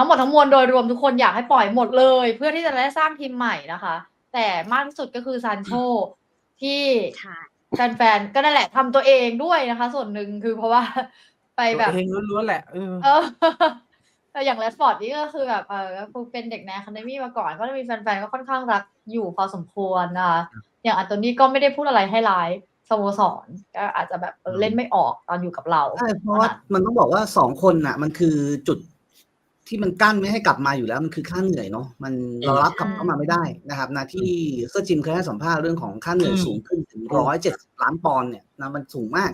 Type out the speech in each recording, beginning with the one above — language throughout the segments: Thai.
ทั้งหมดทั้งมวลโดยรวมทุกคนอยากให้ปล่อยหมดเลย เพื่อที่จะได้สร้างทีมใหม่นะคะ แต่มากที่สุดก็คือซานโชที่ใช่แฟนๆก็นั่นแหละทำตัวเองด้วยนะคะ ส่วนหนึ่งคือเพราะว่าไปแบบตัวเองล้วนๆแหละเออเออแต่อย่างแรดฟอร์ดนี่ก็คือแบบเออก็เป็นเด็กในคาเดมี่มาก่อนก็จะมีแฟนๆก็ค่อนข้างรักอยู่พอสมควรนะคะอย่างอันโตนี่ก็ไม่ได้พูดอะไรให้ร้ายสโมสรก็อาจจะแบบเออเล่นไม่ออกตอนอยู่กับเราใช่เพราะว่ามันต้องบอกว่าสองคนน่ะ มันคือจุด ที่มันกั้นไม่ให้กลับมาอยู่แล้วมันคือค่าเหนื่อยเนาะมันเรารับกลับเข้ามาไม่ได้นะครับนะที่เซอร์จิมเคยให้สัมภาษณ์เรื่องของค่าเหนื่อยอืมสูงขึ้นถึงร้อยเจ็ดล้านปอนด์เนี่ยนะมันสูงมาก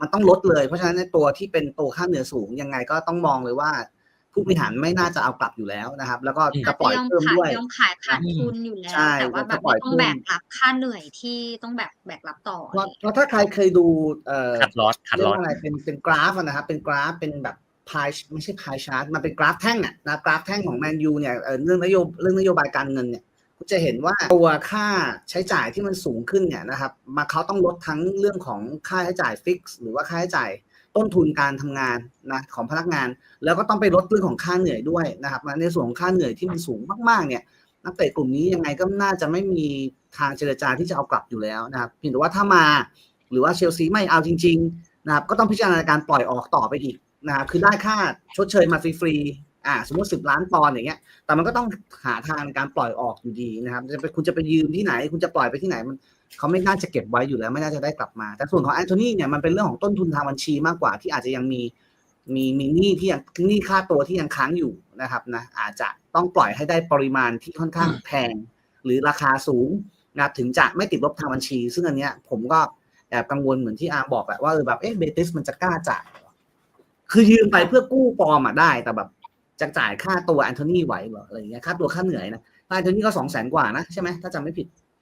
มันต้องลดเลยเพราะฉะนั้นในตัวที่เป็นตัวค่าเหนื่อยสูงยังไงก็ต้องมองเลยว่า ผู้บริหารไม่น่าจะเอากลับอยู่แล้วนะครับ แล้วก็อืมจะปล่อยยอมเพิ่มขายด้วยยอมขายขาดทุนอยู่แล้วใช่แต่ว่าแบบจะปล่อยไม่ต้องทุนแบกรับค่าเหนื่อยที่ต้องแบกแบกรับต่อเพราะเพราะถ้าใครเคยดูเอ่อคัดลอสคัดเรียลกอสว่าอะไรเป็นเป็นกราฟอะนะครับเป็นกราฟเป็นแบบ พายไม่ใช่พายชาร์ตมันเป็นกราฟแท่งอะนะกราฟแท่งของแมนยูเนี่ยเรื่องนโยบเรื่องนโยบายการเงินเนี่ยคุณจะเห็นว่าตัวค่าใช้จ่ายที่มันสูงขึ้นเนี่ยนะครับมาเขาต้องลดทั้งเรื่องของค่าใช้จ่ายฟิกซ์หรือว่าค่าใช้จ่ายต้นทุนการทำงานนะของพนักงาน แล้วก็ต้องไปลดเรื่องของค่าเหนื่อยด้วยนะครับในส่วนของค่าเหนื่อยที่มันสูงมากๆเนี่ยนักเตะกลุ่มนี้ยังไงก็น่าจะไม่มีทางเจรจาที่จะเอากลับอยู่แล้วนะครับเพียงแต่ว่าถ้ามาหรือว่าเชลซีไม่เอาจริง ๆ นะครับก็ต้องพิจารณาการปล่อยออกต่อไปอีก นะครับคือได้ค่าชดเชยมาฟรีๆอ่าสมมติสิบล้านปอนด์อย่างเงี้ย แต่มันก็ต้องหาทางในการปล่อยออกอยู่ดีนะครับจะไปคุณจะไปยืมที่ไหน คุณจะปล่อยไปที่ไหนมันเขาไม่น่าจะเก็บไว้อยู่แล้ว ไม่น่าจะได้กลับมา แต่ส่วนของแอนโทนีเนี่ยมันเป็นเรื่องของต้นทุนทางบัญชีมากกว่าที่อาจจะยังมีมีมีหนี้ที่ยังหนี้ค่าตัวที่ยังค้างอยู่นะครับนะอาจจะต้องปล่อยให้ได้ปริมาณที่ค่อนข้างแพง หรือราคาสูงนะถึงจะไม่ติดลบทางบัญชี ซึ่งอันเนี้ยผมก็แอบกังวลเหมือนที่อาร์บอกแหละว่าเออแบบเอ๊ะเบติสมันจะกล้าจ่าย คือยืมไปเพื่อกู้ปลอมอะได้ แต่แบบจะจ่ายค่าตัวแอนโทนีไหวเหรออะไรอย่างเงี้ยค่าตัวค่าเหนื่อยนะแอนโทนีก็สองแสนกว่านะใช่ไหมถ้าจำไม่ผิด